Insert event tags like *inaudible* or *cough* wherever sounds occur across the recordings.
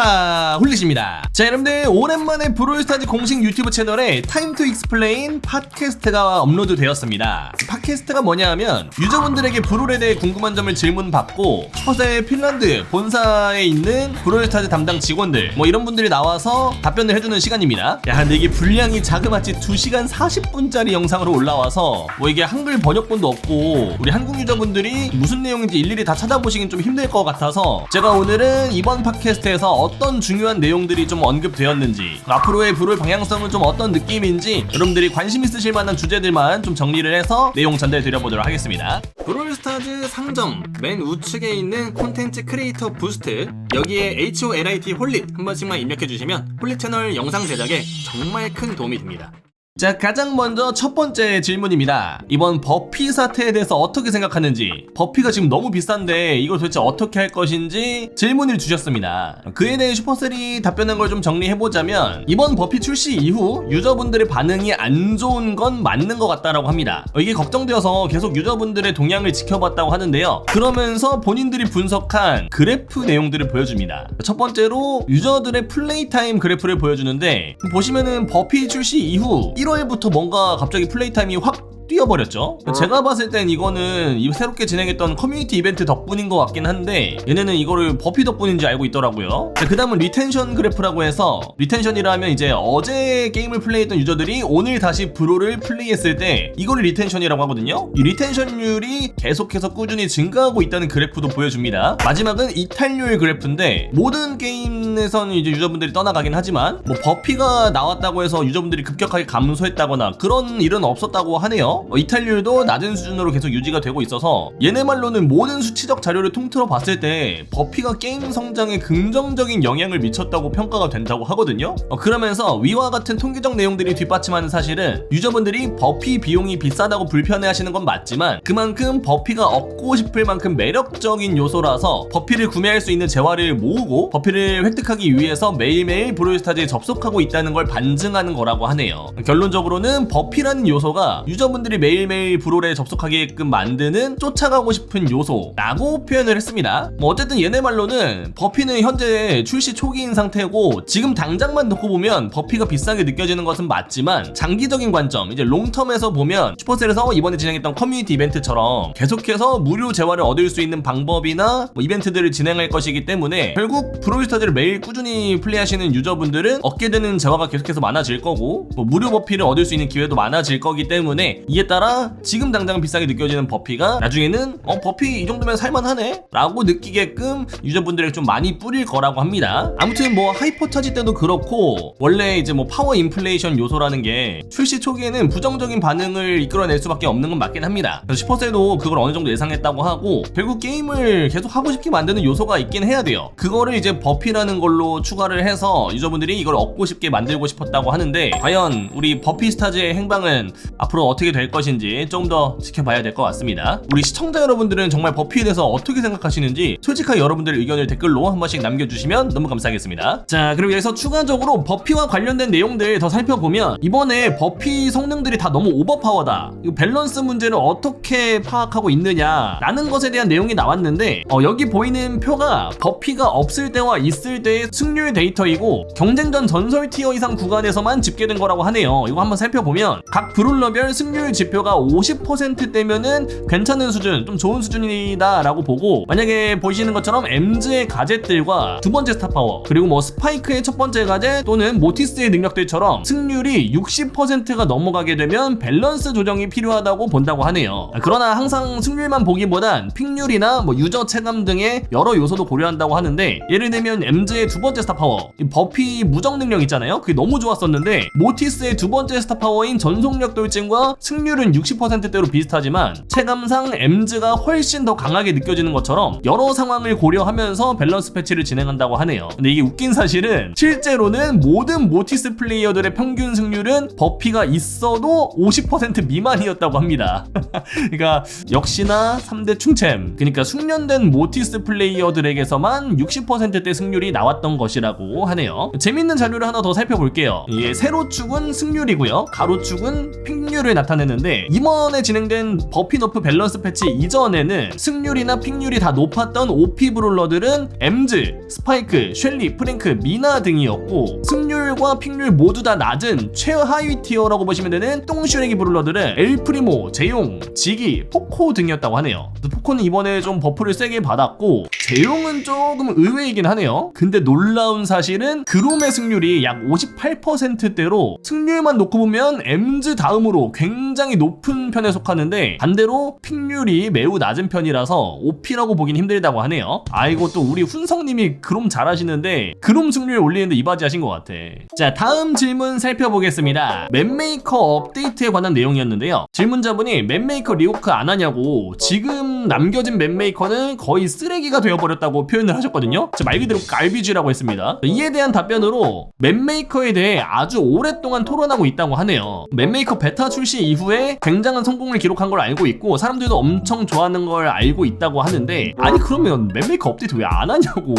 안녕하십니까 홀리십니다. 자 여러분들 오랜만에 브롤스타즈 공식 유튜브 채널에 타임 투 익스플레인 팟캐스트가 업로드 되었습니다. 팟캐스트가 뭐냐 하면 유저분들에게 브롤에 대해 궁금한 점을 질문 받고 슈퍼셀 핀란드 본사에 있는 브롤스타즈 담당 직원들 뭐 이런 분들이 나와서 답변을 해주는 시간입니다. 야 근데 이게 분량이 자그마치 2시간 40분짜리 영상으로 올라와서 뭐 이게 한글 번역본도 없고 우리 한국 유저분들이 무슨 내용인지 일일이 다 찾아보시긴 좀 힘들 것 같아서 제가 오늘은 이번 팟캐스트에서 어떤 중요한 내용들이 좀 언급되었는지 앞으로의 브롤 방향성은 좀 어떤 느낌인지 여러분들이 관심 있으실 만한 주제들만 좀 정리를 해서 내용 전달 드려보도록 하겠습니다. 브롤스타즈 상점 맨 우측에 있는 콘텐츠 크리에이터 부스트 여기에 HOLIT 홀릿 한 번씩만 입력해 주시면 홀릿 채널 영상 제작에 정말 큰 도움이 됩니다 자, 가장 먼저 첫 번째 질문입니다. 이번 버피 사태에 대해서 어떻게 생각하는지, 버피가 지금 너무 비싼데 이걸 도대체 어떻게 할 것인지 질문을 주셨습니다. 그에 대해 슈퍼셀이 답변한 걸 좀 정리해보자면, 이번 버피 출시 이후 유저분들의 반응이 안 좋은 건 맞는 것 같다라고 합니다. 이게 걱정되어서 계속 유저분들의 동향을 지켜봤다고 하는데요. 그러면서 본인들이 분석한 그래프 내용들을 보여줍니다. 첫 번째로 유저들의 플레이 타임 그래프를 보여주는데, 보시면은 버피 출시 이후 1월 부터 뭔가 갑자기 플레이 타임이 확 뛰어버렸죠. 제가 봤을 땐 이거는 이 새롭게 진행했던 커뮤니티 이벤트 덕분인 것 같긴 한데 얘네는 이거를 버피 덕분인지 알고 있더라고요. 그 다음은 리텐션 그래프라고 해서 리텐션이라 하면 이제 어제 게임을 플레이했던 유저들이 오늘 다시 브로를 플레이했을 때 이거를 리텐션이라고 하거든요. 이 리텐션율이 계속해서 꾸준히 증가하고 있다는 그래프도 보여줍니다. 마지막은 이탈률 그래프인데 모든 게임에서는 이제 유저분들이 떠나가긴 하지만 뭐 버피가 나왔다고 해서 유저분들이 급격하게 감소했다거나 그런 일은 없었다고 하네요. 어, 이탈률도 낮은 수준으로 계속 유지가 되고 있어서 얘네 말로는 모든 수치적 자료를 통틀어 봤을 때 버피가 게임 성장에 긍정적인 영향을 미쳤다고 평가가 된다고 하거든요. 어, 그러면서 위와 같은 통계적 내용들이 뒷받침하는 사실은 유저분들이 버피 비용이 비싸다고 불편해하시는 건 맞지만 그만큼 버피가 얻고 싶을 만큼 매력적인 요소라서 버피를 구매할 수 있는 재화를 모으고 버피를 획득하기 위해서 매일매일 브롤스타즈에 접속하고 있다는 걸 반증하는 거라고 하네요. 결론적으로는 버피라는 요소가 유저분들이 매일매일 브롤에 접속하게끔 만드는 쫓아가고 싶은 요소라고 표현을 했습니다. 뭐 어쨌든 얘네 말로는 버피는 현재 출시 초기인 상태고 지금 당장만 놓고 보면 버피가 비싸게 느껴지는 것은 맞지만 장기적인 관점 이제 롱텀에서 보면 슈퍼셀에서 이번에 진행했던 커뮤니티 이벤트처럼 계속해서 무료 재화를 얻을 수 있는 방법이나 뭐 이벤트들을 진행할 것이기 때문에 결국 브롤스타즈를 매일 꾸준히 플레이하시는 유저분들은 얻게 되는 재화가 계속해서 많아질 거고 뭐 무료 버피를 얻을 수 있는 기회도 많아질 거기 때문에 이에 따라 지금 당장 비싸게 느껴지는 버피가 나중에는 어 버피 이 정도면 살만하네? 라고 느끼게끔 유저분들에게 좀 많이 뿌릴 거라고 합니다. 아무튼 뭐 하이퍼 차지 때도 그렇고 원래 이제 뭐 파워 인플레이션 요소라는 게 출시 초기에는 부정적인 반응을 이끌어낼 수밖에 없는 건 맞긴 합니다. 그래서 슈퍼셀도 그걸 어느 정도 예상했다고 하고 결국 게임을 계속 하고 싶게 만드는 요소가 있긴 해야 돼요. 그거를 이제 버피라는 걸로 추가를 해서 유저분들이 이걸 얻고 싶게 만들고 싶었다고 하는데 과연 우리 버피 스타즈의 행방은 앞으로 어떻게 될 것인지 좀 더 지켜봐야 될 것 같습니다. 우리 시청자 여러분들은 정말 버피에 대해서 어떻게 생각하시는지 솔직하게 여러분들의 의견을 댓글로 한 번씩 남겨주시면 너무 감사하겠습니다. 자, 그리고 여기서 추가적으로 버피와 관련된 내용들 더 살펴보면 이번에 버피 성능들이 다 너무 오버파워다. 이 밸런스 문제를 어떻게 파악하고 있느냐 라는 것에 대한 내용이 나왔는데 어, 여기 보이는 표가 버피가 없을 때와 있을 때의 승률 데이터이고 경쟁전 전설 티어 이상 구간에서만 집계된 거라고 하네요. 이거 한번 살펴보면 각 브롤러별 승률 지표가 50%대면은 괜찮은 수준, 좀 좋은 수준이다라고 보고 만약에 보시는 것처럼 엠즈의 가젯들과 두 번째 스타파워 그리고 뭐 스파이크의 첫 번째 가젯 또는 모티스의 능력들처럼 승률이 60%가 넘어가게 되면 밸런스 조정이 필요하다고 본다고 하네요. 그러나 항상 승률만 보기보단 픽률이나 뭐 유저 체감 등의 여러 요소도 고려한다고 하는데 예를 들면 엠즈의 두 번째 스타파워 버피 무적 능력 있잖아요. 그게 너무 좋았었는데 모티스의 두 번째 스타파워인 전속력 돌진과 승 률은 60%대로 비슷하지만 체감상 엠즈가 훨씬 더 강하게 느껴지는 것처럼 여러 상황을 고려하면서 밸런스 패치를 진행한다고 하네요. 근데 이게 웃긴 사실은 실제로는 모든 모티스 플레이어들의 평균 승률은 버피가 있어도 50% 미만이었다고 합니다. *laughs* 그러니까 역시나 3대 충챔. 그러니까 숙련된 모티스 플레이어들에게서만 60%대 승률이 나왔던 것이라고 하네요. 재밌는 자료를 하나 더 살펴볼게요. 예, 세로축은 승률이고요. 가로축은 픽률을 나타내는 했는데 이번에 진행된 버피 너프 밸런스 패치 이전에는 승률이나 픽률이 다 높았던 OP 브롤러들은 엠즈, 스파이크, 쉘리, 프랭크, 미나 등이었고 승률과 픽률 모두 다 낮은 최하위 티어라고 보시면 되는 똥슈레기 브롤러들은 엘프리모, 제용, 지기, 포코 등이었다고 하네요. 포코는 이번에 좀 버프를 세게 받았고 제용은 조금 의외이긴 하네요. 근데 놀라운 사실은 그롬의 승률이 약 58%대로 승률만 놓고 보면 엠즈 다음으로 굉장히 높은 편에 속하는데 반대로 픽률이 매우 낮은 편이라서 OP라고 보긴 힘들다고 하네요. 아이고 또 우리 훈성님이 그롬 잘하시는데 그롬 승률 올리는데 이바지 하신 것 같아. 자 다음 질문 살펴보겠습니다. 맵메이커 업데이트에 관한 내용이었는데요. 질문자분이 맵메이커 리워크 안 하냐고 지금 남겨진 맵메이커는 거의 쓰레기가 되어버렸다고 표현을 하셨거든요. 말 그대로 갈비지라고 했습니다. 이에 대한 답변으로 맵메이커에 대해 아주 오랫동안 토론하고 있다고 하네요. 맵메이커 베타 출시 이후 에 굉장한 성공을 기록한 걸 알고 있고 사람들도 엄청 좋아하는 걸 알고 있다고 하는데 아니 그러면 맵메이커 업데이트 왜 안 하냐고.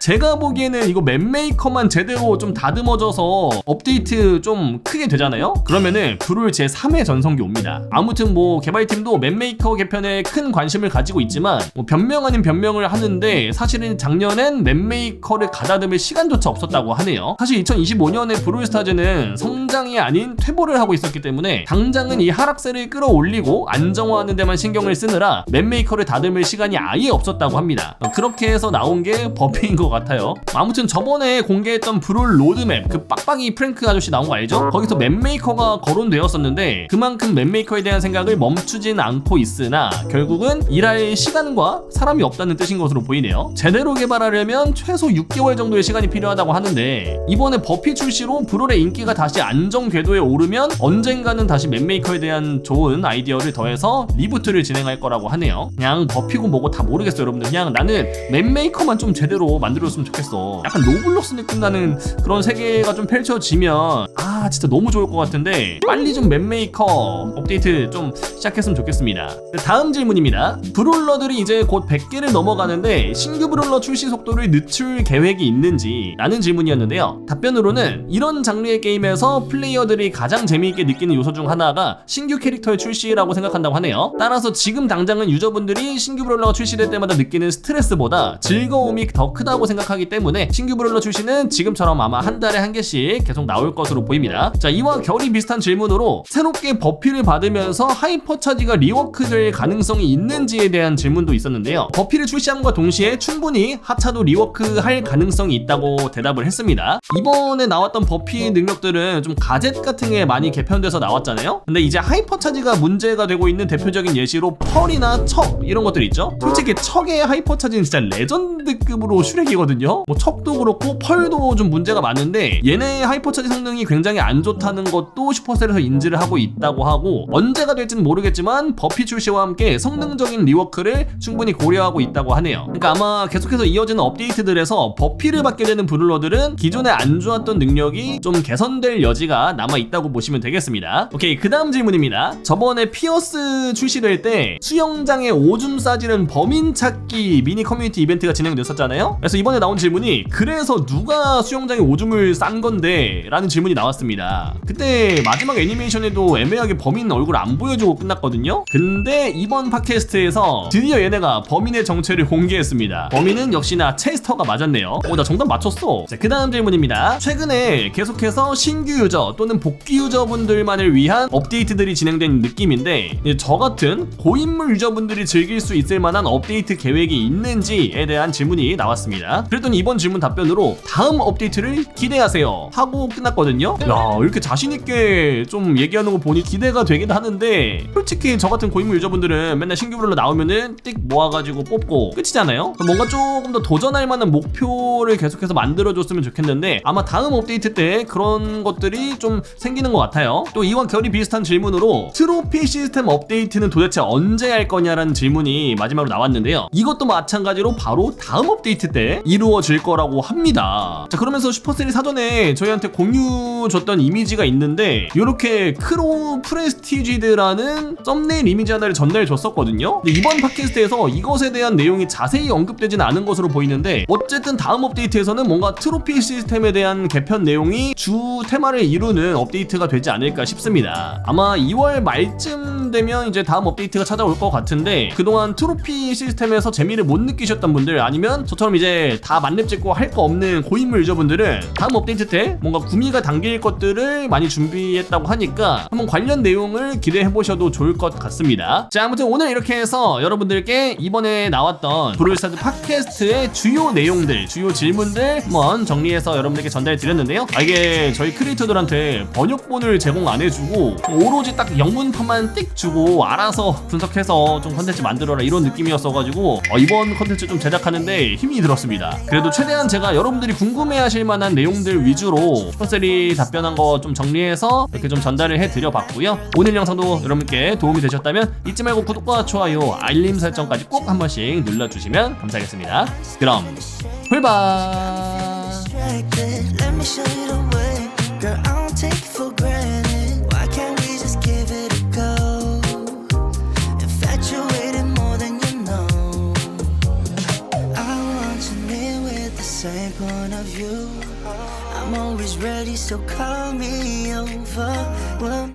제가 보기에는 이거 맵메이커만 제대로 좀 다듬어져서 업데이트 좀 크게 되잖아요. 그러면은 불을 제 3회 전성기 옵니다. 아무튼 뭐 개발팀도 맵메이커 개편에 큰 관심을 가지고 있지만 뭐 변명 아닌 변명을 하는데 사실은 작년엔 맵메이커를 가다듬을 시간조차 없었다고 하네요. 사실 2025년에 브롤스타즈는 성장이 아닌 퇴보를 하고 있었기 때문에 당장은 이 하락세를 끌어올리고 안정화하는 데만 신경을 쓰느라 맵메이커를 다듬을 시간이 아예 없었다고 합니다. 그렇게 해서 나온 게 버피인 것 같아요. 아무튼 저번에 공개했던 브롤 로드맵 그 빡빡이 프랭크 아저씨 나온 거 알죠? 거기서 맵메이커가 거론되었었는데 그만큼 맵메이커에 대한 생각을 멈추진 않고 있으나 결국은 일할 시간과 사람이 없다는 뜻인 것으로 보이네요. 제대로 개발하려면 최소 6개월 정도의 시간이 필요하다고 하는데 이번에 버피 출시로 브롤의 인기가 다시 안정 궤도에 오르면 언젠가는 다시 맵메이커에 대한 좋은 아이디어를 더해서 리부트를 진행할 거라고 하네요. 그냥 버피고 뭐고 다 모르겠어요, 여러분들. 그냥 나는 맵메이커만 좀 제대로 만들었으면 좋겠어. 약간 로블록스 느낌 나는 그런 세계가 좀 펼쳐지면 아 진짜 너무 좋을 것 같은데 빨리 좀 맵메이커 업데이트 좀 시작했으면 좋겠습니다. 다음 질문입니다. 브롤러들이 이제 곧 100개를 넘어가는데 신규 브롤러 출시 속도를 늦출 계획이 있는지 라는 질문이었는데요. 답변으로는 이런 장르의 게임에서 플레이어들이 가장 재미있게 느끼는 요소 중 하나가 신규 캐릭터의 출시라고 생각한다고 하네요. 따라서 지금 당장은 유저분들이 신규 브롤러가 출시될 때마다 느끼는 스트레스보다 즐거움이 더 크다고 생각하기 때문에 신규 브롤러 출시는 지금처럼 아마 한 달에 한 개씩 계속 나올 것으로 보입니다. 자, 이와 결이 비슷한 질문으로 새롭게 버피를 받으면서 하이퍼 차지가 리워크될 가능성이 있는지에 대한 질문도 있었는데요. 버피를 출시함과 동시에 충분히 하차도 리워크 할 가능성이 있다고 대답을 했습니다. 이번에 나왔던 버피 능력들은 좀 가젯 같은 게 많이 개편돼서 나왔잖아요. 근데 이제 하이퍼 차지가 문제가 되고 있는 대표적인 예시로 펄이나 척 이런 것들 있죠. 솔직히 척의 하이퍼 차지는 진짜 레전드급으로 슈렉이거든요. 뭐 척도 그렇고 펄도 좀 문제가 많은데 얘네 하이퍼 차지 성능이 굉장히 안 좋다는 것도 슈퍼셀에서 인지를 하고 있다고 하고 언제가 될지는 모르겠지만 버피 출시와 함께 성능적인 리워크를 충분히 고려하고 있다고 하네요. 그러니까 아마 계속해서 이어지는 업데이트들에서 버피를 받게 되는 브룰러들은 기존에 안 좋았던 능력이 좀 개선될 여지가 남아 있다고 보시면 되겠습니다. 오케이 그 다음 질문입니다. 저번에 피어스 출시될 때 수영장에 오줌 싸지는 범인 찾기 미니 커뮤니티 이벤트가 진행됐었잖아요. 그래서 이번에 나온 질문이 그래서 누가 수영장에 오줌을 싼 건데? 라는 질문이 나왔습니다. 그때 마지막 애니메이션에도 애매하게 범인 얼굴 안 보여주고 끝났거든요. 근데 이번 팟캐스트에서 드디어 얘네가 범인의 정체를 공개했습니다. 범인은 역시나 체스터가 맞았네요. 오, 나 정답 맞췄어. 자, 그 다음 질문입니다. 최근에 계속해서 신규 유저 또는 복귀 유저분들만을 위한 업데이트 들이 진행된 느낌인데, 저 같은 고인물 유저분들이 즐길 수 있을 만한 업데이트 계획이 있는지에 대한 질문이 나왔습니다. 그랬더니 이번 질문 답변으로 다음 업데이트를 기대하세요. 하고 끝났거든요. 야, 이렇게 자신 있게 좀 얘기하는 거 보니 기대가 되긴 하는데, 솔직히 저 같은 고인물 유저분들은 맨날 신규 브롤러 나오면은 띡 모아가지고 뽑고 끝이잖아요? 뭔가 조금 더 도전할 만한 목표를 계속해서 만들어줬으면 좋겠는데, 아마 다음 업데이트 때 그런 것들이 좀 생기는 것 같아요. 또 이와 결이 비슷한 질문 으로 트로피 시스템 업데이트는 도대체 언제 할 거냐라는 질문이 마지막으로 나왔는데요. 이것도 마찬가지로 바로 다음 업데이트 때 이루어질 거라고 합니다. 자, 그러면서 슈퍼셀이 사전에 저희한테 공유 줬던 이미지가 있는데, 이렇게 크로 프레스티지드라는 썸네일 이미지 하나를 전달 줬었거든요. 근데 이번 팟캐스트에서 이것에 대한 내용이 자세히 언급되진 않은 것으로 보이는데, 어쨌든 다음 업데이트에서는 뭔가 트로피 시스템에 대한 개편 내용이 주 테마를 이루는 업데이트가 되지 않을까 싶습니다. 아마 아마 2월 말쯤 되면 이제 다음 업데이트가 찾아올 것 같은데 그동안 트로피 시스템에서 재미를 못 느끼셨던 분들 아니면 저처럼 이제 다 만렙 찍고 할 거 없는 고인물 유저분들은 다음 업데이트 때 뭔가 구미가 당길 것들을 많이 준비했다고 하니까 한번 관련 내용을 기대해 보셔도 좋을 것 같습니다. 자 아무튼 오늘 이렇게 해서 여러분들께 이번에 나왔던 브롤스타즈 팟캐스트의 주요 내용들, 주요 질문들 한번 정리해서 여러분들께 전달해 드렸는데요. 아, 이게 저희 크리에이터들한테 번역본을 제공 안 해주고 오로 지딱 영문판만 띡 주고 알아서 분석해서 좀 컨텐츠 만들어라 이런 느낌이었어가지고 어, 이번 컨텐츠 좀 제작하는데 힘이 들었습니다. 그래도 최대한 제가 여러분들이 궁금해하실 만한 내용들 위주로 슈퍼셀이 답변한 거 좀 정리해서 이렇게 좀 전달을 해드려 봤고요. 오늘 영상도 여러분께 도움이 되셨다면 잊지 말고 구독과 좋아요, 알림 설정까지 꼭 한 번씩 눌러주시면 감사하겠습니다. 그럼 풀바. Ready, so call me over.